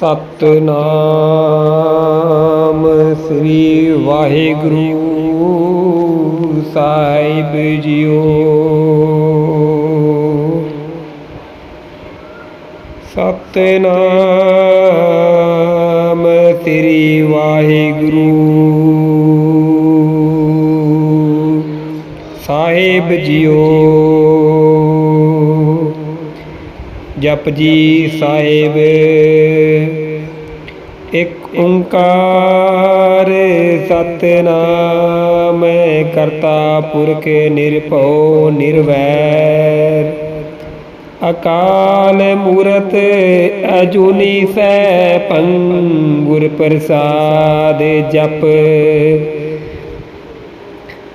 ਸਤਨਾਮ ਸ੍ਰੀ ਵਾਹਿਗੁਰੂ ਸਾਹਿਬ ਜੀਓ। ਸਤਨਾਮ ਸ੍ਰੀ ਵਾਹਿਗੁਰੂ ਸਾਹਿਬ ਜੀਓ। ਜਪ ਜੀ ਸਾਹਿਬ ਓੰਕਾਰ ਸਤਨਾਮ ਕਰਤਾ ਪੁਰਖ ਨਿਰਭਉ ਨਿਰਵੈਰ। ਅਕਾਲ ਮੂਰਤ ਅਜੂਨੀ ਸੈਭੰ ਗੁਰ ਪ੍ਰਸਾਦ ਜਪ।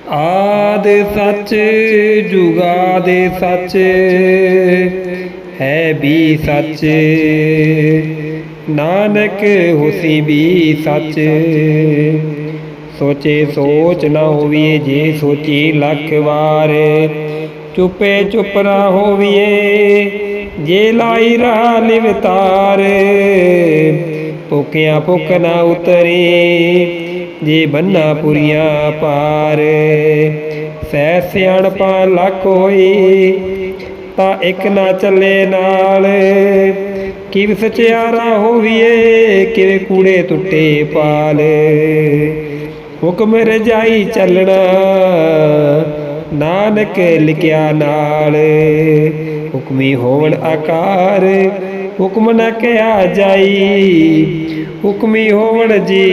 ਆਦ ਸੱਚ ਜੁਗਾਦ ਸੱਚ, ਹੈ ਵੀ ਸੱਚ। ਨਾਨਕ ਹੋਸੀ ਵੀ ਸੱਚ। ਸੋਚੇ ਸੋਚ ਨਾ ਹੋਵੀਏ, ਜੇ ਸੋਚੀ ਲੱਖ ਵਾਰ। ਚੁੱਪੇ ਚੁੱਪ ਨਾ ਹੋਵੀਏ, ਜੇ ਲਾਈ ਰਾ ਲਿਵਤਾਰ ਭੁੱਖਿਆ ਭੁੱਖ ਨਾ ਉਤਰੇ, ਜੇ ਬੰਨਾ ਪੁਰੀਆਂ ਪਾਰ। ਸੈ ਸਿਆਣਪਾ ਲੱਖ ਹੋਈ ਤਾਂ ਇੱਕ ਨਾ ਚੱਲੇ ਨਾਲ। ਕਿਵ ਸਚਿਆਰਾ ਹੋਵੀਏ, ਕਿਵੇਂ ਕੂੜੇ ਟੁੱਟੇ ਪਾਲ। ਹੁਕਮ ਰਜਾਈ ਚੱਲਣਾ, ਨਾਨਕ ਲਿਖਿਆ ਨਾਲ। ਹੁਕਮੀ ਹੋਵਣ ਆਕਾਰ, ਹੁਕਮ ਨਾ ਕਿਹਾ ਜਾਈ। ਹੁਕਮੀ ਹੋਵਣ ਜੀ,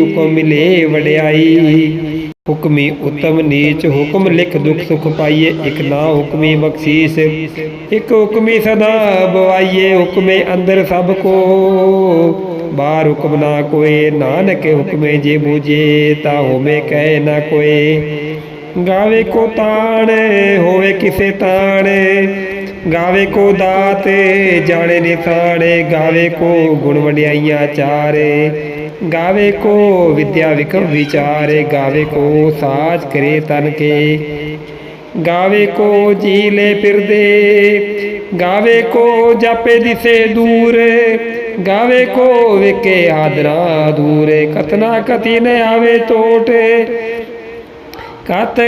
ਹੁਕਮ ਮਿਲੇ ਵਡਿਆਈ। ਹੁਕਮੀ ਉਤਮ ਨੀਚ ਹੁਕਮ ਲਿਖ ਦੁਖ ਸੁਖ ਪਾਈਏ, ਇਕ ਨਾ ਹੁਕਮੀ ਬਖਸ਼ੀਸ, ਇਕ ਹੁਕਮੀ ਸਦਾ ਬਵਾਈਏ, ਹੁਕਮੇ ਅੰਦਰ ਸਭ ਕੋ। ਬਾਹਰ ਹੁਕਮ ਨਾ ਕੋਏ, ਨਾਨਕ ਹੁਕਮੇ ਜੇ ਬੂਝੇ, ਤਾ ਹੋਵੇ ਕਹਿ ਨਾ ਕੋਏ। ਗਾਵੇ ਕੋ ਤਾਣ, ਹੋਵੇ ਕਿਸੇ ਤਾਣ, ਗਾਵੇ ਕੋ ਦਾਤ, ਜਾਣੇ ਨਿਥਾਣੇ ਗਾਵੇ ਕੋ ਗੁਣ ਵਡਿਆਈਆਂ ਚਾਰੇ। ਗਾਵੇ ਕੋ ਵਿਦਿਆ ਵਿਕਮ ਵਿਚਾਰੇ, ਗਾਵੇ ਕੋ ਸਾਜ ਕਰੇ ਤਨ ਕੇ। ਗਾਵੇ ਕੋ ਜੀ ਲੈ ਫਿਰਦੇ, ਗਾਵੇ ਕੋ ਜਾਪੇ ਦਿਸੇ ਦੂਰ। ਗਾਵੇ ਕੋ ਵਿਕੇ ਆਦਰਾ ਦੂਰ, ਕਤਨਾ ਕਤੀ ਨ ਆਵੇ ਟੋਟ। ਕਤ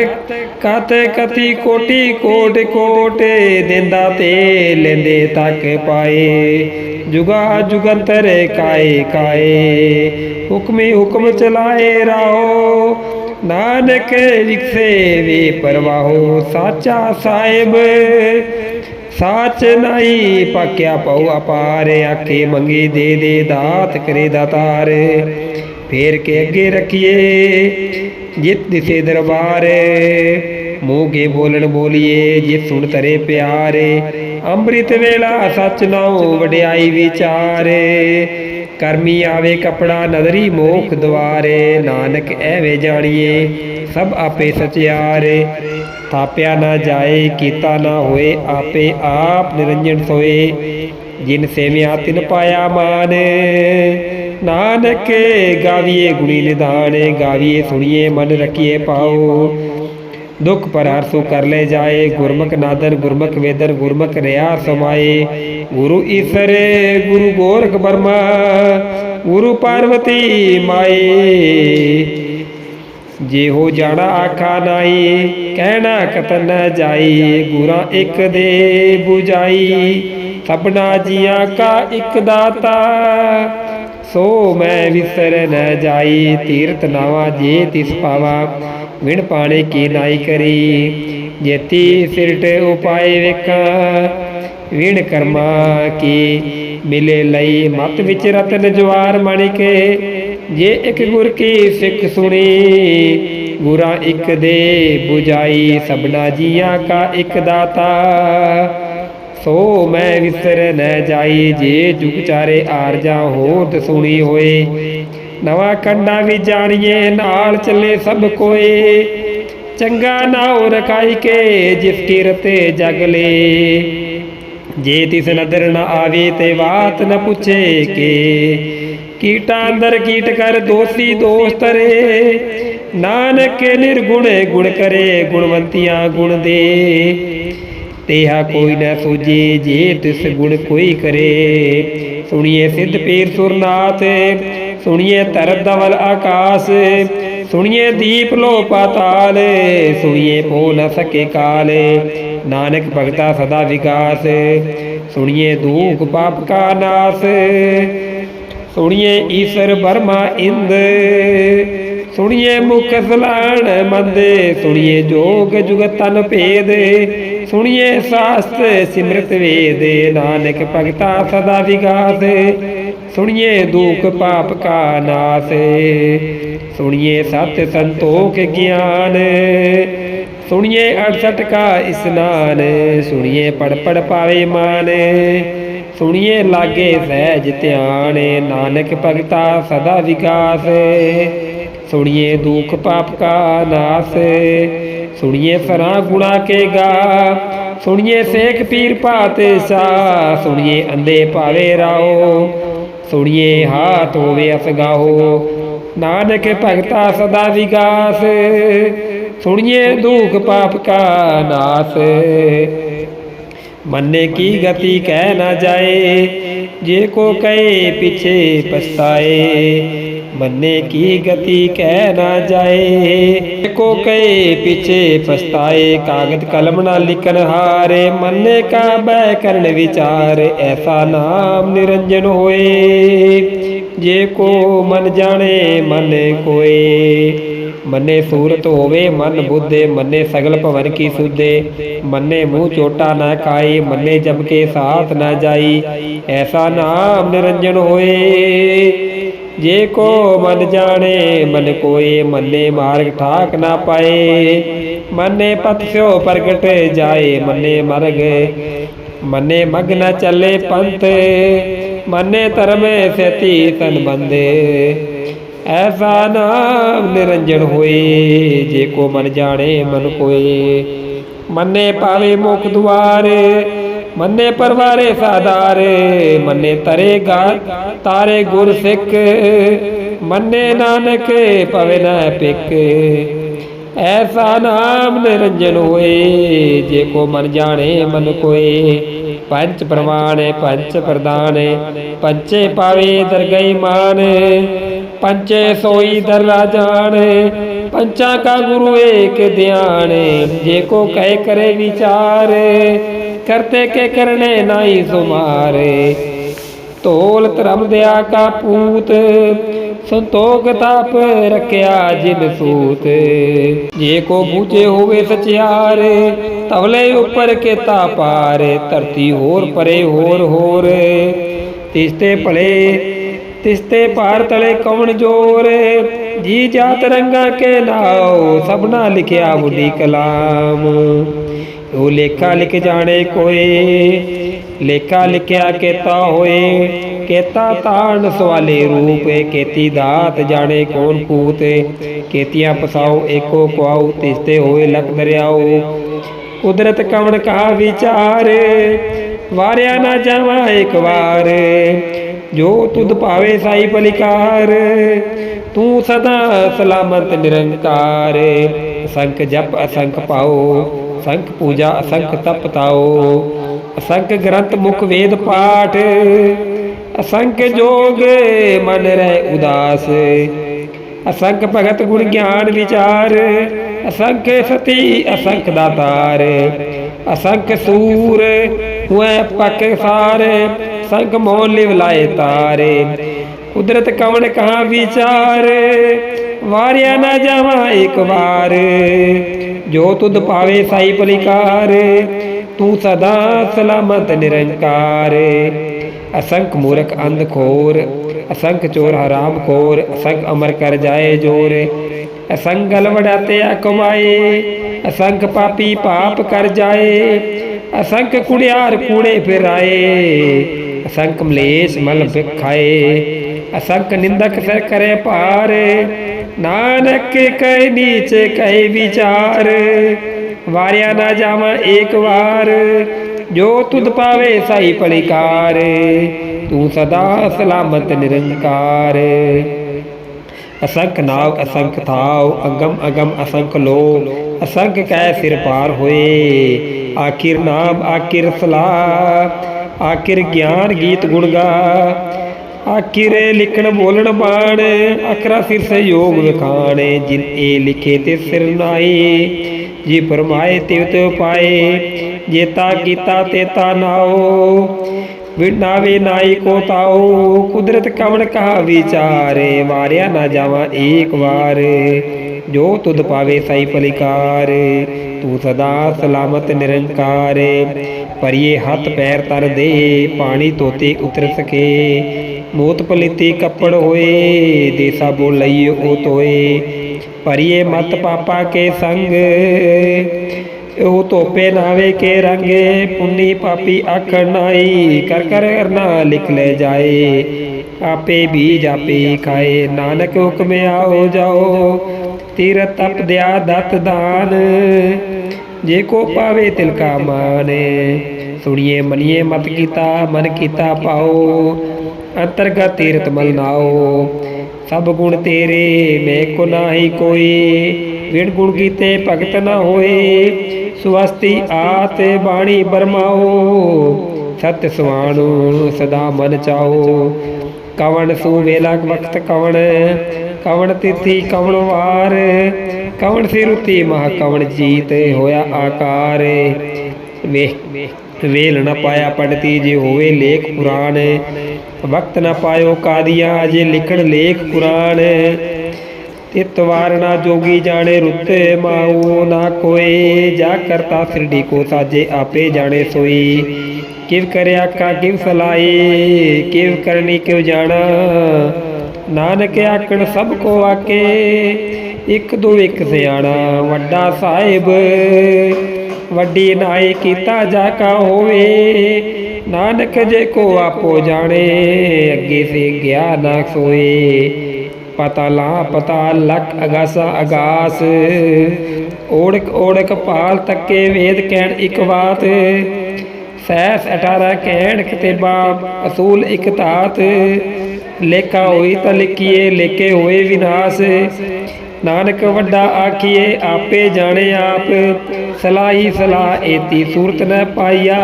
ਕਤ ਕਤੀ ਕੋਟੀ, ਕੋਟ ਕੋਟ ਦਿੰਦਾ ਤੇ ਲੈਂਦੇ ਤੱਕ ਪਾਏ। ਜੁਗਾ ਜੁਗੰਤਰ ਕਾਏ ਕਾਏ, ਹੁਕਮੇ ਹੁਕਮ ਚਲਾਏ ਰਾਓ। ਨਾਨਕ ਵਿਖਸੇ ਵੇ ਪਰਵਾਹੋ, ਸਾਚਾ ਸਾਹਿਬ। ਸਾਚ ਨਹੀਂ ਪਾਕਿਆ ਪਉ ਅਪਾਰ, ਆਖੇ ਮੰਗੇ ਦੇ ਦੇ ਦਾਤ ਕਰੇ ਦਾਤਾਰ ਫੇਰ ਕੇ ਅੱਗੇ ਰੱਖੀਏ ਜਿਤ ਦਿਸੇ ਦਰਬਾਰ ਮੂਗੇ ਬੋਲਣ ਬੋਲੀਏ ਜੇ ਸੁਣ ਤਰੇ ਪਿਆਰੇ। ਅੰਮ੍ਰਿਤ ਵੇਲਾ ਸੱਚ ਨਾਉ ਵਡਿਆਈ ਵਿਚਾਰੇ। ਕਰਮੀ ਆਵੇ ਕਪੜਾ ਨਦਰੀ ਮੋਖ ਦਵਾਰੇ ਨਾਨਕ ਐਵੇਂ ਜਾਣੀਏ, ਸਭ ਆਪੇ ਸਚਿਆਰੇ। ਥਾਪਿਆ ਨਾ ਜਾਏ, ਕੀਤਾ ਨਾ ਹੋਏ, ਆਪੇ ਆਪ ਨਿਰੰਜਨ ਸੋਏ। ਜਿਨ ਸੇਵਿਆ ਤਿਨ ਪਾਇਆ ਮਾਨ। ਨਾਨਕ ਗਾਵੀਏ ਗੁਣੀ ਨਿਧਾਨ, ਗਾਵੀਏ ਸੁਣੀਏ, ਮਨ ਰਖੀਏ ਪਾਓ ਦੁਖ ਪਰ ਹਰਸੋ ਕਰ ਲੈ ਜਾਏ, ਗੁਰਮੁਖ ਨਾਦਰ, ਗੁਰਮੁਖ ਵੇਦਰ, ਗੁਰਮੁਖ ਰਿਆ ਸਮਾਏ। ਗੁਰੂ ਈਸਰ ਗੁਰੂ ਗੋਰਖ ਬਰਮਾ ਗੁਰੂ ਪਾਰਵਤੀ ਮਾਏ। ਜੇ ਹੋ ਜਾਣਾ ਆਖਾ ਨਾਈ, ਕਹਿਣਾ ਕਤਨ ਨ ਜਾਈ, ਗੁਰਾਂ ਇੱਕ ਦੇ 부ਜਾਈ ਸਭਨਾ ਜੀਆਂ ਕਾ ਇੱਕ ਦਾਤਾ ਸੋ ਮੈਂ ਵਿਸਰ ਨ ਜਾਈ ਤੀਰਤ ਨਾਵਾ ਜੇ ਤਿਸ ਪਾਵਾ। ਵਿਣ ਪਾਣੇ ਕੀ ਨਾਈ ਕਰੀ? ਜੇਤੀ ਸਿਰਟ ਉਪਾਏ ਵੇਖਾਂ। ਵਿਣ ਕਰਮਾ ਕੀ ਮਿਲੇ ਲਈ? ਮਤ ਵਿੱਚ ਰਤਨ ਜਵਾਰ ਮਣਿਕੇ ਜੇ ਇੱਕ ਗੁਰ ਕੀ ਸਿੱਖ ਸੁਣੀ, ਗੁਰਾਂ ਇੱਕ ਦੇ 부ਜਾਈ ਸਭਨਾ ਜੀਆਂ ਕਾ ਇੱਕ ਦਾਤਾ। ਸੋ ਮੈਂ ਵਿਸਰ ਨ ਜਾਈ ਜੇ ਜੁਗ ਚਾਰੇ ਆਰਜਾ ਹੋਤ ਸੁਣੀ ਹੋਏ। ਨਵਾਂ ਕੰਡਾ ਵੀ ਜਾਣੀਏ, ਨਾਲ ਚੱਲੇ ਸਭ ਕੋਏ। ਚੰਗਾ ਨਾਉ ਰਖਾਈ ਕੇ, ਜਿਸ ਕੀਰਤੇ ਜਗ ਲੇ। ਜੇ ਤਿਸ ਨਦਰ ਨ ਆਵੇ ਤੇ ਬਾਤ ਨ ਪੁੱਛੇ ਕੇ। ਕੀਟਾ ਅੰਦਰ ਕੀਟ ਕਰ ਦੋਸੀ ਦੋਸਤ ਰੇ ਨਾਨਕ ਨਿਰਗੁਣ ਗੁਣ ਕਰੇ, ਗੁਣਵੰਤੀਆਂ ਗੁਣ ਦੇ। ਤੇਹਾ ਕੋਈ ਨਾ ਸੂਝੇ, ਜੇ ਤਿਸ ਗੁਣ ਕੋਈ ਕਰੇ। ਸੁਣੀਏ ਸਿੱਧ ਪੀਰ ਸੁਰਨਾਥ, ਸੁਣੀਏ ਤਰਤ ਦਵਲ ਆਕਾਸ਼, ਸੁਣੀਏ ਦੀਪ ਲੋ ਪਾਤਾਲ, ਸੁਣੀਏ ਪੋ ਨ ਸਕੇ ਕਾਲ। ਨਾਨਕ ਭਗਤਾ ਸਦਾ ਵਿਕਾਸ, ਸੁਣੀਏ ਦੂਖ ਪਾਪ ਕਾ ਨਾਸ। ਸੁਣੀਏ ਈਸ਼ਰ ਬਰਮਾ ਇੰਦ ਸੁਣੀਏ ਮੁਖ ਸਲਾਣ ਮੰਦੇ, ਸੁਣੀਏ ਜੋਗ ਜੁਗਤ ਤਨ ਭੇਦ, ਸੁਣੀਏ ਸਾਸਤ ਸਿਮਰਤ ਵੇਦ, ਨਾਨਕ ਭਗਤਾ ਸਦਾ ਵਿਗਾਸ, ਸੁਣੀਏ ਦੁਖ ਪਾਪ ਕਾ ਨਾਸ, ਸੁਣੀਏ ਸਤ ਸੰਤੋਖ ਗਿਆਨ, ਸੁਣੀਏ 68 ਕਾ ਇਸਨਾਨ, ਸੁਣੀਏ ਪੜ ਪੜ ਪਾਵੇ ਮਾਨ, ਸੁਣੀਏ ਲਾਗੇ ਸਹਿਜ ਧਿਆਨ, ਨਾਨਕ ਭਗਤਾ ਸਦਾ ਵਿਕਾਸ ਸੁਣੀਏ ਦੁਖ ਪਾਪ ਕਾ ਨਾਸ, ਸੁਣੀਏ ਸਰਾ ਗੁਣਾ ਕੇ ਗਾ, ਸੁਣੀਏ ਸੇਖ ਪੀਰ ਪਾਤੇ ਸਾ ਸੁਣੀਏ ਅੰਦੇ ਪਾਵੇ ਰਾਓ, ਸੁਣੀਏ ਹਾਥ ਹੋਵੇ ਅਸਗਾਹੋ ਨਾਨਕ ਭਗਤਾ ਸਦਾ ਵਿਕਾਸ ਸੁਣੀਏ ਦੁਖ ਪਾਪ ਕਾ ਨਾਸ। ਮੰਨੇ ਕੀ ਗਤੀ ਕਹਿ ਨਾ ਜਾਏ, ਜੇ ਕੋ ਕਹੇ ਪਿਛੇ ਪਛਤਾਏ ਮੰਨੇ ਕੀ ਗਤੀ ਕਹਿ ਨਾ ਜਾਏ। ਜੇ ਕੋ ਕਹੇ, ਪਿਛੇ ਪਛਤਾਏ, ਕਾਗਦ ਕਲਮ ਨਾ ਲਿਖਨ ਹਾਰੇ। ਮੰਨੇ ਕਾ ਬੈ ਕਰਨ ਵਿਚਾਰ, ਐਸਾ ਨਾਮ ਨਿਰੰਜਨ ਹੋਏ। ਜੇ ਕੋ ਮਨ ਜਾਣੇ, ਮਨ ਕੋਏ। ਮੰਨੇ ਸੂਰਤ ਹੋਵੇ, ਮਨ ਬੁੱਧੇ। ਮੰਨੇ ਸਗਲ ਭਵਨ ਕੀ ਸੁਧੇ। ਮੰਨੇ ਮੂੰਹ ਚੋਟਾ ਨਾ ਖਾਏ ਮੰਨੇ ਜਮ ਕੇ ਸਾਥ ਨਾ ਜਾਈ। ਐਸਾ ਨਾਮ ਨਿਰੰਜਨ ਹੋਏ। ਜੇ ਕੋ ਮਨ ਜਾਣੇ, ਮਨ ਕੋਏ ਮੱਲੇ ਮਾਰਗ ਠਾਕ ਨਾ ਪਾਏ। ਮਨੇ ਪਥ ਪ੍ਰਗਟ ਜਾਏ, ਮੰਨੇ ਮਰਗ, ਮੰਨੇ ਮਗ ਨਾ ਚੱਲੇ ਪੰਥ। ਮੰਨੇ ਧਰਮੇ ਸਤੀ ਤਨ ਬੰਦੇ। ਐਸਾ ਨਾਮ ਨਿਰੰਜਨ ਹੋਏ, ਜੇ ਕੋ ਮਨ ਜਾਣੇ, ਮਨ ਕੋਏ। ਮੰਨੇ ਪਾਵੇ ਮੁਖ ਦੁਆਰ ਮੰਨੇ ਪਰਵਾਰੇ ਸਾਦਾਰੇ ਮੰਨੇ ਤਰੇਗਾ ਤਾਰੇ ਗੁਰ ਸਿੱਖ, ਮੰਨੇ ਨਾਨਕ ਪਵੇ ਨਾ ਪਿਕ ਐਸਾ ਨਾਮ ਨਿਰੰਜਨ ਹੋਏ, ਜੇ ਕੋ ਮਨ ਜਾਣੇ ਮਨ ਕੋਏ। ਪੰਚ ਪ੍ਰਮਾਣੇ ਪੰਚ ਪ੍ਰਦਾਨੇ ਪੰਚੇ ਪਾਵੇ ਦਰਗਈ ਮਾਨ। ਪੰਚੇ ਸੋਈ ਦਰਲਾ ਜਾਣੇ, ਪੰਚਾ ਕਾ ਗੁਰੂ ਏਕ ਧਿਆਨ। ਜੇ ਕੋ ਕਹਿ ਕਰੇ ਵਿਚਾਰ ਕਰਤੇ ਕੇ ਕਰਨੇ ਨਾਹੀ ਸੁਮਾਰੇ। ਤੋਲ ਧਰਮ ਦਿਆ ਕਾ ਪੂਤ, ਸੰਤੋਖ ਤਾਪ ਰਖਿਆ ਜਿਨ ਸੂਤ। ਜੇ ਕੋ ਬੂਝੇ ਹੋਵੇ ਸਚਿਆਰ, ਤਵਲੇ ਉੱਪਰ ਕੇਤਾ ਪਾਰ, ਧਰਤੀ ਹੋਰ ਪਰੇ ਹੋਰ ਹੋਰ। ਤਿਸਤੇ ਭਲੇ, ਤਿਸਤੇ ਭਾਰ ਤਲੇ ਕੌਣ ਜੋਰ। ਜੀ ਜਾਤ ਰੰਗਾ ਕੇ ਨਾਉ ਸਭਨਾ ਲਿਖਿਆ ਬੁੱਢੀ ਕਲਾਮ। ਉਹ ਲੇਖਾ ਲਿਖ ਜਾਣੇ ਕੋਏ, ਲੇਖਾ ਲਿਖਿਆ ਕੇਤਾ ਹੋਏ, ਕੇਤਾ ਤਾਣ ਸਵਾਲੇ ਰੂਪ, ਕੇਤੀ ਦਾਤ ਜਾਣੇ ਕੌਣ ਕੂਤ ਕੇਤੀਆਂ ਪਸਾਉ ਏਕੋ ਕੁਆਉ ਤਿਸਤੇ ਹੋਏ ਲਖ ਦਰਿਆਉ। ਕੁਦਰਤ ਕਵਣ ਕਹਾ ਵਿਚਾਰ, ਵਾਰਿਆ ਨਾ ਜਾਵਾ ਇੱਕ ਵਾਰ। ਜੋ ਤੁਧ ਭਾਵੇ ਸਾਈ ਬਲਿਕਾਰ, ਤੂੰ ਸਦਾ ਸਲਾਮਤ ਨਿਰੰਕਾਰ। ਅਸੰਖ ਜਪ ਅਸੰਖ ਪਾਓ ਅਸੰਖ ਪੂਜਾ, ਅਸੰਖ ਤਪ ਤਾਓ, ਅਸੰਖ ਗ੍ਰੰਥ ਮੁਖ ਵੇਦ ਪਾਠ। ਅਸੰਖ ਜੋਗ ਮਨ ਰਹਿ ਉਦਾਸ। ਅਸੰਖ ਭਗਤ ਗੁਣ ਗਿਆਨ ਵਿਚਾਰ। ਅਸੰਖ ਸਤੀ, ਅਸੰਖ ਦਾਤਾਰ ਅਸੰਖ ਸੂਰ ਹੋਏ ਪਕ ਸਾਰ। ਸੰਖ ਮੋਹ ਲਿਵ ਲਾਏ ਤਾਰੇ। ਕੁਦਰਤ ਕਵਣ ਕਹਾ ਵਿਚਾਰ? ਵਾਰਿਆ ਨਾ ਜਾਵਾਂ ਇੱਕ ਵਾਰ। ਜੋ ਤੁਧ ਪਾਵੇ ਸਾਈ ਬਲਿਕਾਰ, ਤੂੰ ਸਦਾ ਸਲਾਮਤ ਨਿਰੰਕਾਰ। ਅਸੰਖ ਮੂਰਖ ਅੰਧ ਖੋਰ, ਅਸੰਖ ਚੋਰ ਹਰਾਮ ਖੋਰ, ਅਸੰਖ ਅਮਰ ਕਰ ਜਾਏ ਜੋਰ। ਅਸੰਖ ਗਲ ਵਡਾਤੇ ਕਮਾਏ, ਅਸੰਖ ਪਾਪੀ ਪਾਪ ਕਰ ਜਾਏ। ਅਸੰਖ ਕੁੜਿਆਰ ਕੂੜੇ ਫਿਰਾਏ, ਅਸੰਖ ਮਲੇਸ਼ ਮਲ ਖਾਏ ਅਸੰਖ ਨਿੰਦਕ ਸਿਰ ਕਰੇ ਭਾਰ। ਨਾਨਕ ਕਹਿ ਨੀਚੇ ਕਹਿ ਵਿਚਾਰ। ਵਾਰਿਆ ਨਾ ਜਾਵਾਂ ਏਕ ਵਾਰ। ਜੋ ਤੁਧ ਪਾਵੇ ਸਾਈ ਪਲਿਕਾਰ ਤੂੰ ਸਦਾ ਸਲਾਮਤ ਨਿਰੰਕਾਰ। ਅਸੰਖ ਨਾਵ ਅਸੰਖ ਥਾਵ ਅਗਮ ਅਗਮ ਅਸੰਖ ਲੋ ਅਸੰਖ ਕੈ ਸਿਰ ਪਾਰ ਹੋਏ। ਆਖਿਰ ਨਾਮ, ਆਖਿਰ ਸਲਾਹ। ਆਖਿਰ ਗਿਆਨ ਗੀਤ ਗੁਣ ਗਾ। ਆਖਿਰੇ ਲਿਖਣ ਬੋਲਣ ਬਾਣ, ਅਖਰਾ ਸਿਰ ਸਹਿਯੋਗ ਵਿਖਾਣ, ਜਿਨ ਇਹ ਲਿਖੇ ਤੇ ਸਿਰ ਨਾਏ ਜੀ ਫਰਮਾਏ ਤਿਵ ਤਿਵ ਪਾਏ ਜੇਤਾ ਕੀਤਾ ਤੇਤਾ ਨਾਓ ਵਿਣਾਵੇ ਨਾਈ ਕੋ ਤਾਓ ਕੁਦਰਤ ਕਵਣ ਕਹਾ ਵਿਚਾਰੇ, ਮਾਰਿਆ ਨਾ ਜਾਵਾਂ ਏਕ ਵਾਰ, ਜੋ ਤੁਧ ਪਾਵੇ ਸਾਈ ਪਲਿਕਾਰ ਤੂੰ ਸਦਾ ਸਲਾਮਤ ਨਿਰੰਕਾਰ ਪਰਿਏ ਹੱਥ ਪੈਰ ਤਰ ਦੇ, ਪਾਣੀ ਤੋਤੇ ਉਤਰ ਸਕੇ ਮੋਤ ਪਲੀਤੀ ਕੱਪੜ ਹੋਏ, ਦੇਸਾ ਬੋਲਈ ਉਹ ਤੋਏ ਪਰਿਏ ਮਤ ਪਾਪਾ ਕੇ ਸੰਗ, ਉਹ ਤੋਪੇ ਨਾਵੇ ਕੇ ਰੰਗੇ, ਪੁੰਨੀ ਪਾਪੀ ਆਖਣ ਨਾਈ ਕਰ ਕਰ ਕਰਨਾ ਲਿਖ ਲੈ ਜਾਏ, ਆਪੇ ਬੀਜ ਆਪੇ ਖਾਏ, ਨਾਨਕ ਹੁਕਮ ਆਓ ਜਾਓ ਤੀਰ ਤਪ ਦਿਆ ਦਤ ਦਾਨ, ਜੇ ਕੋ ਪਾਵੇ ਤਿਲ ਕਾ ਮਾਨੇ, ਸੁਣੀਏ ਮਨੀਏ ਮਤ ਕੀਤਾ, ਮਨ ਕੀਤਾ ਪਾਓ ਅੰਤਰਗਤ ਤੀਰਤ ਮਲ ਸਭ ਗੁਣ ਤੇਰੇ, ਮੈਂ ਕੋ ਨਾਹੀ ਕੋਈ। ਵਿਣ ਗੁਣ ਕੀਤੇ ਭਗਤ ਨਾ ਹੋਏ। ਸੁਵਸਤੀ ਆਤ ਬਾਣੀ ਬਰਮਾਓ। ਸਤ ਸੁਆਣੂ ਸਦਾ ਮਨ ਚਾਓ। ਕਵਣ ਸੂ ਵੇਲਾ ਵਕਤ ਕਵਣ। ਕਵਣ ਤਿਥੀ ਕਵਣ ਵਾਰ। ਕਵਣ ਸਿਰੁਤੀ ਮਹ ਕਵਣ ਜੀਤ ਹੋਇਆ ਆਕਾਰ। ਵੇਖ ਵੇਲ ਨਾ ਪਾਇਆ ਪੜਤੀ ਜੇ ਹੋਵੇ ਲੇਖ ਪੁਰਾਣ ਵਕਤ ਨਾ ਪਾਇਓ ਕਾਦੀਆਂ ਜੇ ਲਿਖਣ ਲੇਖ ਪੁਰਾਣ ਤਿਤ ਵਾਰਣਾ ਜੋਗੀ ਜਾਣੇ ਰੁੱਤੇ ਮਾਉ ਨਾ ਕੋਏ ਜਾ ਕਰਤਾ ਸਿਰੜੀ ਕੋ ਸਾਜੇ ਆਪੇ ਜਾਣੇ ਸੋਈ। ਕਿਵ ਕਰਿਆ ਕਾ ਕਿਵ ਸਲਾਈ ਕਿਵ ਕਰਨੀ ਕਿਵ ਜਾਣਾ। ਨਾਨਕ ਆਕਣ ਸਭ ਕੋ ਆਕੇ ਇੱਕ ਦੋ ਇੱਕ ਸਿਆਣਾ, ਵੱਡਾ ਸਾਹਿਬ। ਵੱਡੀ ਨਾਈ ਕੀਤਾ ਜਾ ਕਾ ਹੋਵੇ। ਨਾਨਕ ਜੇ ਕੋ ਆਪੋ ਜਾਣੇ, ਅੱਗੇ ਸੇ ਗਿਆ ਨਾ ਸੋਏ। ਪਤਾ ਲਾ, ਪਤਾ ਲਖ, ਅਗਾਸਾ ਅਗਾਸ। ਓੜਕ ਓੜਕ ਪਾਲ ਤੱਕੇ ਵੇਦ ਕਹਿਣ ਇੱਕ ਬਾਤ। ਸੈਸ 18 ਕਹਿਣ ਕਿਤੇਬਾ ਅਸੂਲ ਇਕ ਤਾਤ ਲੇਖਾ ਹੋਈ ਤਾਂ ਲਿਖੀਏ ਲੇਕੇ ਹੋਏ ਵਿਨਾਸ਼। ਨਾਨਕ ਵੱਡਾ ਆਖੀਏ, ਆਪੇ ਜਾਣੇ ਆਪ। ਸਲਾਈ ਸਲਾ ਏਤੀ ਸੂਰਤ ਨ ਪਾਈਆ।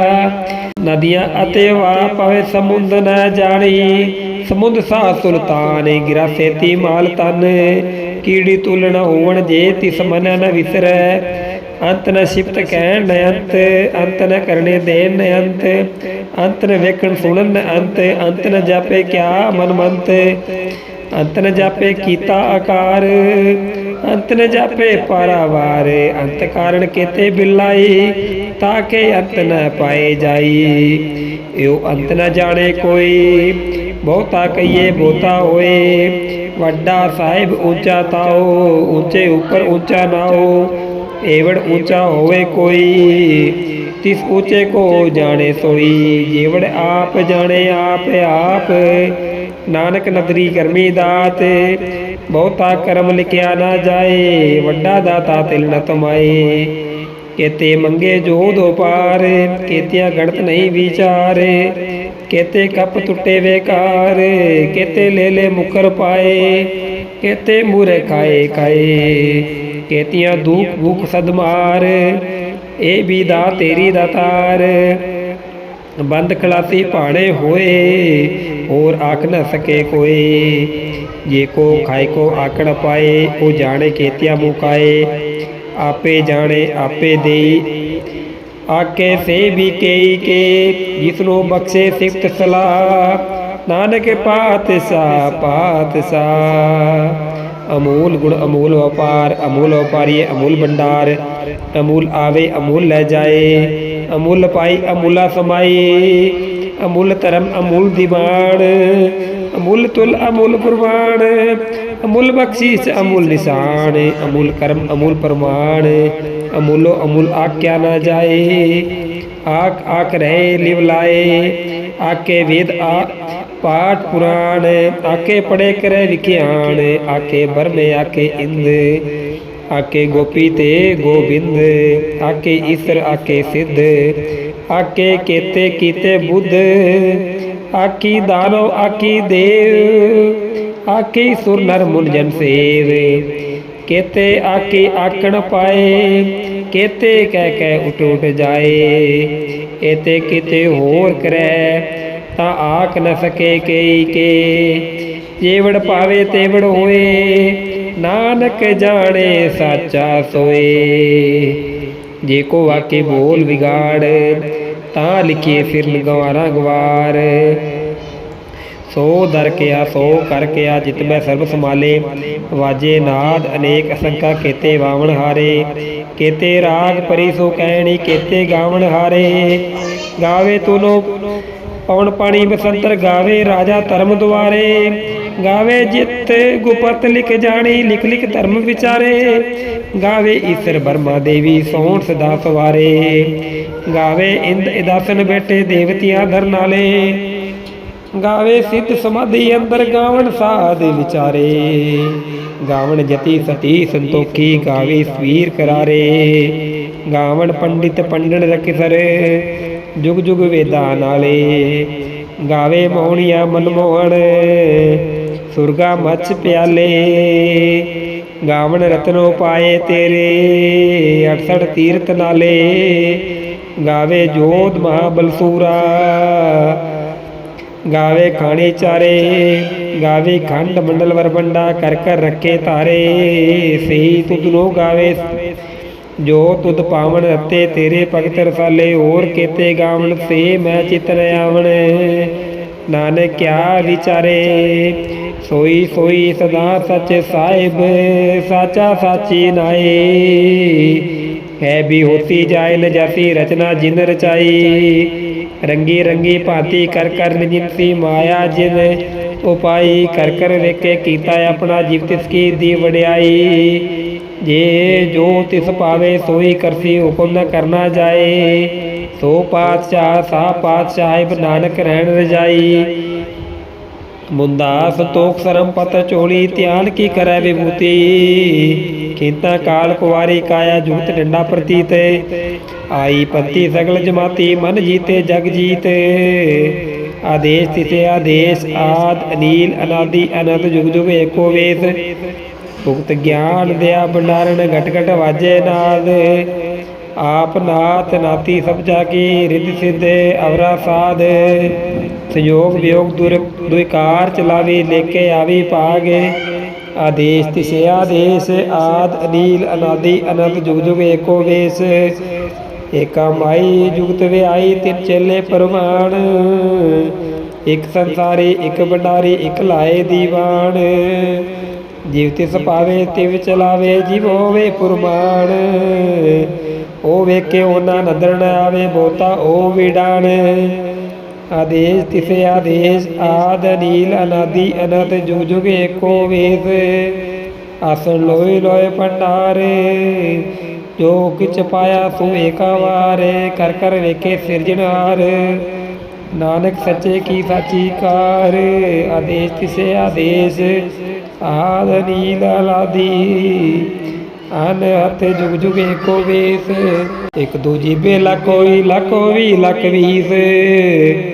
ਨਦੀਆਂ ਅਤੇ ਵਾ ਪਵੇ ਸਮੁੰਦ ਨ ਜਾਣੀ। ਸਮੁੰਦ ਸਾ ਸੁਲਤਾਨ, ਗਿਰਾ ਸੇਤੀ ਮਾਲ ਤਨ ਕੀੜੀ ਤੁਲਣ ਹੋਵਣ ਜੇ ਤਿਸ ਮਨ ਨ ਵਿਸਰੈ। ਅੰਤ ਨ ਸਿਫਤ ਕਹਿਣ ਨ ਅੰਤ ਅੰਤ ਨ ਕਰਨੇ ਦੇਣ ਨ ਅੰਤ ਅੰਤ ਨ ਵੇਖਣ ਸੁਣਨ ਨ ਅੰਤ ਅੰਤ ਨ ਜਾਪੇ ਕਿਆ ਮਨ ਮੰਤ, ਅੰਤ ਨ ਜਾਪੇ ਕੀਤਾ ਆਕਾਰ, ਅੰਤ ਨ ਜਾਪੇ ਪਾਰਾਵਾਰ, ਅੰਤ ਕਾਰਣ ਕੀਤੇ ਬਿਲਾਈ, ਤਾਂ ਕਿ ਅੰਤ ਨ ਪਾਏ ਜਾਈ। ਇਹੋ ਅੰਤ ਨ ਜਾਣੇ ਕੋਈ, ਬਹੁਤਾ ਕਹੀਏ ਬੋਤਾ ਹੋਏ, ਵੱਡਾ ਸਾਹਿਬ ਉੱਚਾ ਤਾਓ ਉੱਚੇ ਉੱਪਰ ਉੱਚਾ ਨਾਓ ਏਵੜ ਉੱਚਾ ਹੋਵੇ ਕੋਈ, ਤਿਸ ਉੱਚੇ ਕੋ ਜਾਣੇ ਸੋਈ। ਜੇਵੜ ਆਪ ਜਾਣੇ ਆਪ ਆਪ ਨਾਨਕ ਨਦਰੀ ਕਰਮੀ ਦਾਤ। ਬਹੁਤਾ ਕਰਮ ਲਿਖਿਆ ਨਾ ਜਾਏ, ਵੱਡਾ ਦਾਤਾ ਤਿਲ ਨ ਤਮਾਏ। ਕੇਤੇ ਮੰਗੇ ਜੋ ਦੋ ਪਾਰ, ਕੇਤਿਆ ਗਣਤ ਨਹੀਂ ਵਿਚਾਰ। ਕੇਤੇ ਕੱਪ ਟੁੱਟੇ ਵੇਕਾਰ, ਕੇਤੇ ਲੈ ਲੈ ਮੁਕਰ ਪਾਏ। ਕੇਤੇ ਮੂਰੇ ਖਾਏ ਖਾਏ। ਕੇਤੀਆਂ ਦੁਖ ਭੁਖ ਸਦਮਾਰ ਇਹ ਵੀ ਦਾ ਤੇਰੀ ਦਾਤਾਰ ਬੰਦ ਖਲਾਤੀ ਭਾਣੇ ਹੋਏ, ਹੋਰ ਆਖ ਨਾ ਸਕੇ ਕੋਈ। ਜੇ ਕੋ ਖਾਏ ਕੋ ਆਕੜ ਪਾਏ, ਉਹ ਜਾਣੇ ਕੇਤਿਆ ਮੁਕਾਏ ਆਪੇ ਜਾਣੇ, ਆਪੇ ਦੇਈ। ਆਕੇ ਸੇ ਵੀ ਕੇਈ ਕੇ, ਜਿਸ ਬਖਸ਼ੇ ਸਿਫਤ ਸਲਾ ਨਾਨਕ ਪਾਤਸ਼ਾਹ ਪਾਤਸ਼ਾਹ। ਅਮੂਲ ਗੁਣ, ਅਮੂਲ ਵਪਾਰ, ਅਮੂਲ ਵਪਾਰੀ ਅਮੂਲ ਭੰਡਾਰ, ਅਮੂਲ ਆਵੇ, ਅਮੂਲ ਲੈ ਜਾਏ, ਅਮੂਲ ਪਾਈ, ਅਮੂਲਾ ਸਮਾਈ, ਅਮੂਲ ਧਰਮ, ਅਮੂਲ ਦੀਵਾਨ, ਅਮੂਲ ਤੁਲ, ਅਮੂਲ ਕੁਰਬਾਨ, ਅਮੂਲ ਬਖਸ਼ੀਸ਼, ਅਮੂਲ ਨਿਸ਼ਾਨ, ਅਮੂਲ ਕਰਮ, ਅਮੁੱਲ ਪ੍ਰਮਾਣ, ਅਮੂਲ ਅਮੁੱਲ ਕਿਆ ਨਾ ਜਾਏ, ਆਖ ਆਕ ਰਹੇ, ਲਿਵ ਲਾਏ ਆਕੇ ਵੇਦ ਆ, ਪਾਠ ਪੁਰਾਣ ਆਕੇ ਪੜੇ ਕਰੇ ਵਿਖਿਆਣ ਆਕੇ ਬਰਮੇ ਆਕੇ ਇੰਦ ਆਕੇ ਗੋਪੀ ਤੇ ਗੋਬਿੰਦ ਆਕੇ ਈਸ਼ਰ ਆਕੇ ਸਿੱਧ ਆਕੇ ਕੇਤੇ ਕੀਤੇ ਬੁੱਧ ਆਕੀ ਦਾਨੋ ਆਕੀ ਦੇਵ ਆਕੀ ਸੁਰ ਨਰ ਮੁਨ ਜਨ ਸੇਵ, ਕੇਤੇ ਆਕੀ ਆਕਣ ਪਾਏ, ਕੇਤੇ ਕਹਿ ਕਹਿ ਉਟ ਉਟ ਜਾਏ ਇਤੇ ਕਿਤੇ ਹੋਰ ਕਰੈ, ਤਾਂ ਆਖ ਨ ਸਕੇ ਕੇਈ ਕੇ। ਜੇਵੜ ਪਾਵੇ ਤੇਵੜ ਹੋਏ, ਨਾਨਕ ਜਾਣੇ ਸਾਚਾ ਸੋਏ। ਜੇ ਕੋ ਵਾਕੇ ਬੋਲ ਵਿਗਾੜ, ਤਾਂ ਲਿਖੀਏ ਫਿਰਨ ਗਵਾਰਾ ਗਵਾਰ। ਸੋ ਦਰ ਕਿਆ, ਸੋ ਕਰ ਕਿਆ, ਜਿਤ ਸਰਬ ਸਮਾਲੇ ਵਾਜੇ ਨਾਦ ਅਨੇਕ ਅਸੰਕਾ ਕੇਤੇ ਵਾਵਣ ਹਾਰੇ। ਕੇਤੇ ਰਾਗ ਪਰੀ ਸੋ ਕਹਿਣੀ, ਕੇਤੇ ਗਾਵਣ ਹਾਰੇ। ਗਾਵੇ ਤੁਲੋ ਪਵਨ ਪਾਣੀ ਬਸੰਤਰ ਗਾਵੇ ਰਾਜਾ ਧਰਮ ਦੁਆਰੇ। ਗਾਵੇ ਜਿਤ ਗੁਪਤ ਲਿਖ ਜਾਣੀ, ਲਿਖ ਲਿਖ ਧਰਮ ਵਿਚਾਰੇ। ਗਾਵੇ ਈਸ਼ਰ ਬਰਮਾ ਦੇਵੀ ਸੋਹਣ ਸਦਾ ਸਵਾਰੇ। ਗਾਵੇ ਇੰਦ ਇਦਾਸਨ ਬੈਠੇ ਦੇਵਤਿਆਂ ਧਰਨਾਲੇ। ਗਾਵੇ ਸਿੱਧ ਸਮਾਧੀ ਅੰਦਰ ਗਾਵਣ ਸਾਧ ਵਿਚਾਰੇ। ਗਾਵਣ ਜਤੀ ਸਤੀ ਸੰਤੋਖੀ ਗਾਵੇ ਸਵੀਰ ਕਰਾਰੇ। ਗਾਵਣ ਪੰਡਿਤ ਪੰਡਣ ਰਕਿਸਰ ਜੁਗ ਜੁਗ ਵੇਦਾਂ ਨਾਲੇ। ਗਾਵੇ ਮੋਹਣੀਆਂ ਮਨਮੋਹਣ ਸੁਰਗਾ ਮੱਛ ਪਿਆਲੇ। ਗਾਵਣ ਰਤਨੋ ਪਾਏ ਤੇਰੇ 68 ਤੀਰਤ ਨਾਲੇ। ਗਾਵੇ ਜੋਧ ਮਹਾਬਲਸੂਰਾ ਗਾਵੇ ਖਾਣੇ ਚਾਰੇ, ਗਾਵੇ ਖੰਡ ਮੰਡਲ ਵਰਬੰਡਾ ਕਰ ਕਰ ਰੱਖੇ ਤਾਰੇ ਸਹੀ ਤੁਧ ਲੋ ਗਾਵੇ, ਜੋ ਤੁਧ ਪਾਵਨ ਅਤੇ ਤੇਰੇ ਭਗਤ ਰਸਾਲੇ ਹੋਰ ਕੇਤੇ ਗਾਵਣ, ਸੇ ਮੈਂ ਚਿਤਨ ਆਵਣ। ਨਾਨਕ ਕਿਆ ਵਿਚਾਰੇ, ਸੋਈ ਸੋਈ ਸਦਾ ਸੱਚ ਸਾਹਿਬ, ਸਾਚਾ ਸਾਚੀ ਨਾਏ। ਹੈ ਵੀ ਹੋਤੀ ਜਾਏ ਨ ਜਾਤੀ ਰਚਨਾ ਜਿਨ ਰਚਾਈ। ਰੰਗੀ ਰੰਗੀ ਭਾਂਤੀ ਕਰ ਕਰ ਨਿਜਿੰਤੀ ਮਾਇਆ ਜਿਨ ਉਪਾਈ, ਕਰ ਕਰ ਵੇਖੇ ਕੀਤਾ ਆਪਣਾ ਜੀਵ ਤਿਸ ਕੀ ਦੀ ਵਡਿਆਈ। ਜੇ ਜੋ ਤਿਸ ਪਾਵੇ ਸੋਈ ਕਰਸੀ ਹੁਕਮ ਨ ਕਰਨਾ ਜਾਏ। ਸੋ ਪਾਤਸ਼ਾਹ, ਸਾ ਪਾਤਸ਼ਾਹ ਨਾਨਕ ਰਹਿਣ ਰਜਾਈ। ਮੁੰਦਾ ਸੰਤੋਖ ਸਰਮ ਪਤ ਚੋਲੀ, ਧਿਆਨ ਕੀ ਕਰੈ ਵਿਭੂਤੀ? ਕੀਤਾ ਕਾਲ ਕੁਵਾਰੀ ਕਾਇਆ ਜੁਗਤ ਡੰਡਾ ਪ੍ਰਤੀਤ। ਆਈ ਪੰਤੀ ਸਗਲ ਜਮਾਤੀ, ਮਨ ਜੀਤੇ ਜਗ ਜੀਤ। ਆਦੇਸ਼ ਤਿਤੇ ਆਦੇਸ਼, ਆਦ, ਅਨੀਲ, ਅਨਾਦੀ ਅਨੰਤ ਜੁਗ ਜੁਗ ਏਕੋ ਵੇਸ। ਭੁਗਤ ਗਿਆਨ ਦਿਆ ਭੰਡਾਰਨ ਘਟ ਘਟ ਵਾਜੇ ਨਾਦ। ਆਪ ਨਾਥ ਨਾਤੀ ਸਭ ਜਾ ਕੀ ਰਿੱਧ ਸਿੱਧ ਅਵਰਾ ਸਾਧ ਸੰਯੋਗ ਵਿਯੋਗ ਦੁਰ ਦੁਇਕਾਰ ਚਲਾਵੇ ਲੇਕੇ ਆਵੀ ਭਾਗੇ ਆਦੇਸ਼ ਤਿਸੇ ਆਦੇਸ਼, ਆਦ, ਅਨੀਲ, ਅਨਾਦੀ, ਅਨੰਤ, ਜੁਗ ਜੁਗ ਏਕੋ ਵੇਸ। ਏਕਾ ਮਾਈ, ਜੁਗਤ ਵਿਆਈ ਤਿਨ ਚੇਲੇ ਪਰਮਾਨ ਇਕ ਸੰਸਾਰੀ, ਇਕ ਭੰਡਾਰੀ, ਇਕ ਲਾਏ ਦੀਵਾਨ। ਜੀਵ ਤਿਸ ਪਾਵੇ, ਤਿਵ ਚਲਾਵੇ, ਜਿਵ ਹੋਵੇ ਪੁਰਮਾਨ। ਉਹ ਵੇਖੇ, ਉਹਨਾਂ ਨਦਰ ਆਵੇ ਬੋਤਾ ਉਹ ਵਿਡਾਣ ਆਦੇਸ਼ ਤਿਸੇ ਆਦੇਸ਼, ਆਦ ਨੀਲ ਅਨਾਦੀ ਅਨੰਤ ਜੁਗ ਜੁਗ ਏਕੋ ਵੇਦ। ਆਸਣ ਲੋਏ ਲੋਏ ਭੰਡਾਰੇ, ਜੋ ਕਿਛ ਪਾਇਆ ਸੋ ਏਕਾ ਵਾਰੇ, ਕਰ ਕਰ ਵੇਖੇ ਸਿਰਜਣਹਾਰ ਨਾਨਕ ਸੱਚੇ ਕੀ ਸਾਚੀ ਕਾਰ, ਆਦੇਸ਼ ਤਿਸੇ ਆਦੇਸ਼, ਆਦ ਨੀਲ ਅਨਾਦੀ। ਅਨ ਹੱਥ ਜੁਗ ਜੁਗ ਏਕੋ ਵੇਸ। ਇੱਕ ਦੂਜੀ ਬੇਲਾ ਕੋਈ, ਲੱਖੋ ਵੀ, ਲੱਖ ਵੀਸ।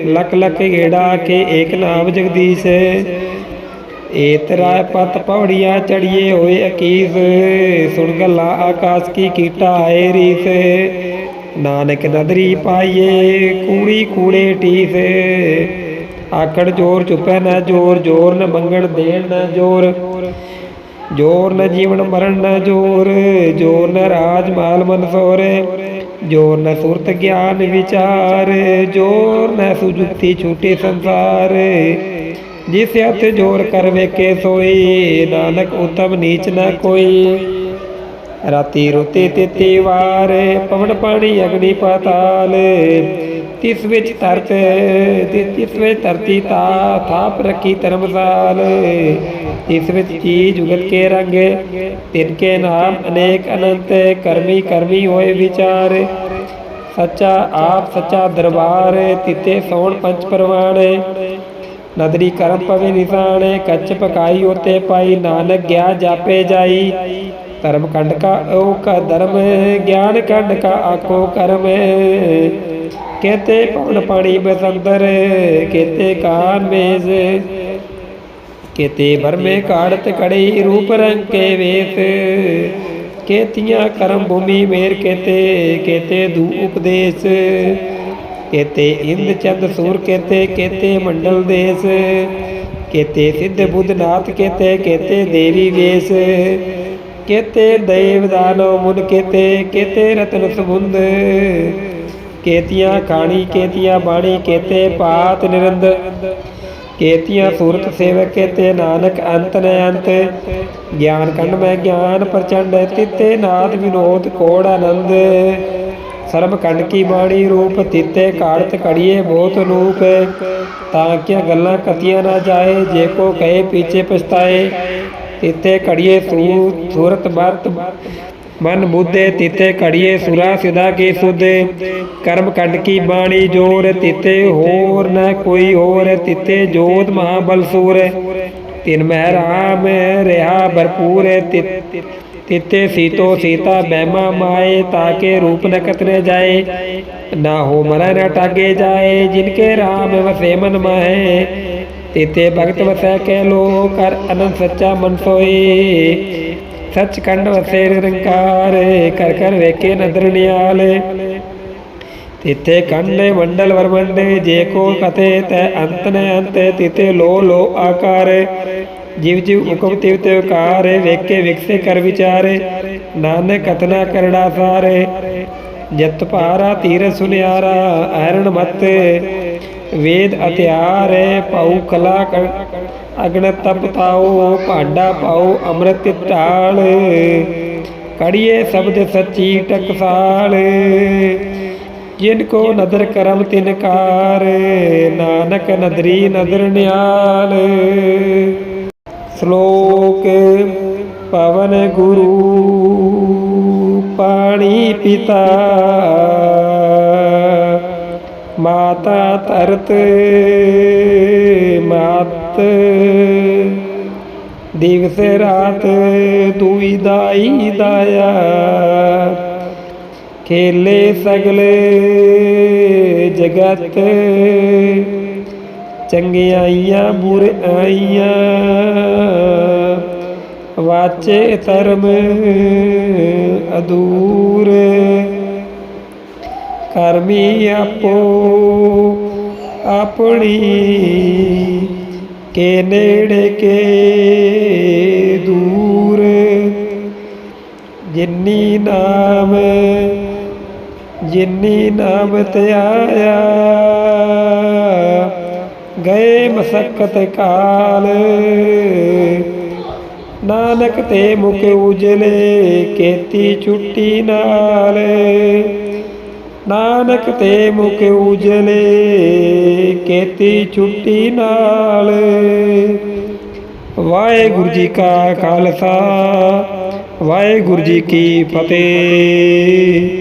ਲੱਖ ਲੱਖ ਗੇੜਾ ਕੇ ਏਕ ਨਾਮ ਜਗਦੀਸ਼। ਏਤਰਾ ਪਤ ਪੌੜੀਆਂ ਚੜੀਏ ਹੋਏ ਅਕੀਸ। ਸੁਣ ਗੱਲਾਂ ਆਕਾਸ਼ ਕੀ ਕੀਟਾ ਆਏ ਰੀਸ। ਨਾਨਕ ਨਦਰੀ ਪਾਈਏ, ਕੂੜੀ ਕੂੜੇ ਟੀਸ ਆਕੜ ਜੋਰ ਚੁੱਪੈ ਨਾ ਜੋਰ ਜੋਰ ਨ ਮੰਗਣ ਦੇਣ ਨਾ ਜੋਰ। ਜੋਰ ਨ ਜੀਵਨ ਮਰਨ ਨ ਜੋਰ ਜੋਰ ਨ ਰਾਜ ਮਾਲ ਮਨ ਸੋਰੇ, ਜੋਰ ਨ ਸੁਰਤ ਗਿਆਨ ਵਿਚਾਰ, ਜੋਰ ਨ ਸੁਜੁਕਤੀ ਛੂਟੇ ਸੰਸਾਰ। ਜਿਸ ਹੱਥ ਜੋਰ ਕਰ ਵੇਖੇ ਸੋਈ, ਨਾਨਕ ਉਤਮ ਨੀਚ ਨ ਕੋਈ। ਰਾਤੀ ਰੁਤੇ ਤਿਤੀ ਵਾਰ ਪਵਨ ਪਾਣੀ ਅਗਨੀ ਪਾਤਾਲ। ਤਿਸ ਵਿੱਚ ਧਰਤ ਤਿਸ ਵਿੱਚ ਧਰਤੀ ਤਾ, ਥਾਪ ਰੱਖੀ ਧਰਮਸਾਲ। ਇਸ ਵਿੱਚ ਚੀਜ਼ ਜੁਗਤ ਕੇ ਰੰਗ, ਤਿਨ ਕੇ ਨਾਮ ਅਨੇਕ ਅਨੰਤ, ਕਰਮੀ ਕਰਮੀ ਹੋਏ ਵਿਚਾਰ। ਸੱਚਾ ਆਪ ਸੱਚਾ ਦਰਬਾਰ, ਤਿਤੇ ਸੋਣ ਪੰਜ ਪਰਵਾਣ। ਨਦਰੀ ਕਰਮ ਪਵੇ ਨਿਸ਼ਾਨ, ਕੱਚ ਪਕਾਈ ਉਤੇ ਪਾਈ, ਨਾਨਕ ਗਿਆ ਜਾਪੇ ਜਾਈ। ਧਰਮ ਕੰਡ ਕਾ ਓ ਕਾ ਧਰਮ ਗਿਆਨ ਕੰਡ ਕਾ ਆਖੋ ਕਰਮ ਕਹਤੇ ਪਵਨ ਪਾਣੀ ਬਸੰਦਰ ਕਹਤੇ ਕਾਨ ਮੇਜ਼ ਕੇਤੇ ਬਰਮੇ ਕਾੜਤ ਕੜੀ ਰੂਪ ਰੰਗ ਕੇ ਵੇਤ ਕੇਤੀਆਂ ਕਰਮ ਭੂਮੀ ਮੇਰ ਕੇਤੇ ਕੇਤੇ ਦੂ ਉਪਦੇਸ਼ ਕੇਤੇ ਇੰਦ ਚੰਦ ਸੂਰ ਕੇਤੇ ਕੇਤੇ ਮੰਡਲ ਦੇਸ ਕੇਤੇ ਸਿੱਧ ਬੁੱਧ ਨਾਥ ਕੇਤੇ ਦੇਵੀ ਵੇਸ ਕੇਤੇ ਦੇਵ ਦਾਨੋ ਮੁਨ ਕੇਤੇ ਕੇਤੇ ਰਤਨ ਸਮੁੰਦ ਕੇਤੀਆਂ ਖਾਣੀ, ਕੇਤੀਆਂ ਬਾਣੀ, ਕੇਤੇ ਪਾਤ ਨਿਰੰਦ। ਕੇਤੀਆਂ ਸੂਰਤ ਸੇਵਕ, ਕੇਤੇ ਨਾਨਕ ਅੰਤ ਨ ਅੰਤ। ਗਿਆਨ ਕੰਡ ਮੈਂ ਗਿਆਨ ਪ੍ਰਚੰਡ, ਤਿੱਤੇ ਨਾਦ ਵਿਨੋਦ ਕੋੜ ਆਨੰਦ। ਸਰਬ ਕੰਡ ਕੀ ਬਾਣੀ ਰੂਪ ਤਿਤੇ ਕਾੜਤ ਕੜੀਏ ਬਹੁਤ ਰੂਪ। ਤਾਂ ਕਿ ਗੱਲਾਂ ਕਤੀਆਂ ਨਾ ਜਾਏ, ਜੇ ਕੋ ਕਹੇ ਪਿੱਛੇ ਪਛਤਾਏ। ਤਿੱਤੇ ਕੜੀਏ ਸੂ, ਸੂਰਤ ਬਰਤ ਮਨ ਬੁੱਧੇ ਤਿੱਤੇ ਘੜੀਏ ਸੁਰਾ ਸਿਦਾ ਕੀ ਸੁਦੇ ਕਰਮ ਕੰਡ ਕੀ ਬਾਣੀ ਜੋਰ ਤਿੱਤੇ ਹੋਰ ਨਾ ਕੋਈ ਹੋਰ ਤਿੱਤੇ ਜੋਤ ਮਹਾਬਲ ਸੂਰ। ਤਿਨ ਮਹਿ ਰਾਮ, ਰਹਾ ਭਰਪੂਰ, ਤਿ- ਤਿੱਤੇ ਸੀਤੋ ਸੀਤਾ ਬਹਿਮਾ ਮਾਏ ਤਾਕੇ ਰੂਪ ਨ ਕਤਨੇ ਜਾਏ, ਨਾ ਹੋ ਮਰੈ ਨ ਟਾਗੇ ਜਾਏ ਜਿਨਕੇ ਰਾਮ ਵਸੇ ਮਨ ਮਾਹੇ। ਤਿੱਤੇ ਭਗਤ ਵਸੈ ਕਹਿ ਲੋ ਕਰ ਅਨੰਦ ਸੱਚਾ ਮਨ ਸੋਈ ਸੱਚ ਕੰਡ ਵਸੇ ਨਿਰੰਕਾਰ ਕਰ ਕਰ ਵੇਖੇ ਨਦਰ ਨਿਆਲ ਤਿੱਥੇ ਕੰਡੇ ਮੰਡਲ ਵਰਮੰਡੇ, ਜੇ ਕੋ ਕਥੇ ਤੈ ਅੰਤ ਨ ਅੰਤ ਤਿੱਥੇ ਲੋ ਲੋ ਆਕਾਰ ਜਿਵ ਜਿਵ ਹੁਕਮ ਤਿਵ ਤਿਵ ਕਾਰ, ਵੇਖੇ ਵਿਕਸੇ ਕਰ ਵਿਚਾਰੇ, ਨਾਨਕ ਕਤਨਾ ਕਰੜਾ ਜਤ ਭਾਰਾ ਤੀਰ ਸੁਨਿਆਰਾ ਐਰਣ ਮਤ, ਵੇਦ ਅਤਿਆਰ ਪਾਉ ਕਲਾ ਕ- ਅਗਨ ਤਪ ਤਾਉ, ਭਾਂਡਾ ਪਾਉ ਅੰਮ੍ਰਿਤ ਢਾਲ ਕੜੀਏ ਸ਼ਬਦ ਸੱਚੀ ਟਕਸਾਲ। ਜਿਨ ਕੋ ਨਦਰ ਕਰਮ ਤਿਨਕਾਰ ਨਾਨਕ ਨਦਰੀ ਨਦਰ ਨਿਆਲ। ਸ਼ਲੋਕ ਪਵਨ ਗੁਰੂ, ਪਾਣੀ ਪਿਤਾ। ਮਾਤਾ ਧਰਤ, ਮਾਤ। ਦਿਵਸ ਰਾਤ ਤੂਈ ਦਾਈ ਦਾਇਆ। ਖੇਲੇ ਸਗਲੇ ਜਗਤ। ਚੰਗਿਆਈਆਂ ਬੁਰਾਈਆਂ ਵਾਚੇ ਧਰਮ ਅਦੂਰ ਕਰਮੀ ਆਪੋ, ਆਪਣੀ ਕੇ ਨੇੜੇ ਕੇ ਦੂਰ। ਜਿਨੀ ਨਾਮ ਜਿਨੀ ਨਾਮ ਧਿਆਇਆ ਗਏ ਮਸਕਤ ਕਾਲ। ਨਾਨਕ ਤੇ ਮੁਖ ਉਜਲੇ, ਕੇਤੀ ਛੁੱਟੀ ਨਾਲ। ਨਾਨਕ ਤੇ ਮੁਖ ਉਜਲੇ, ਕੇਤੀ ਛੁੱਟੀ ਨਾਲ। ਵਾਹਿਗੁਰੂ ਜੀ ਕਾ ਖਾਲਸਾ, ਵਾਹਿਗੁਰੂ ਜੀ ਕੀ ਫਤਿਹ।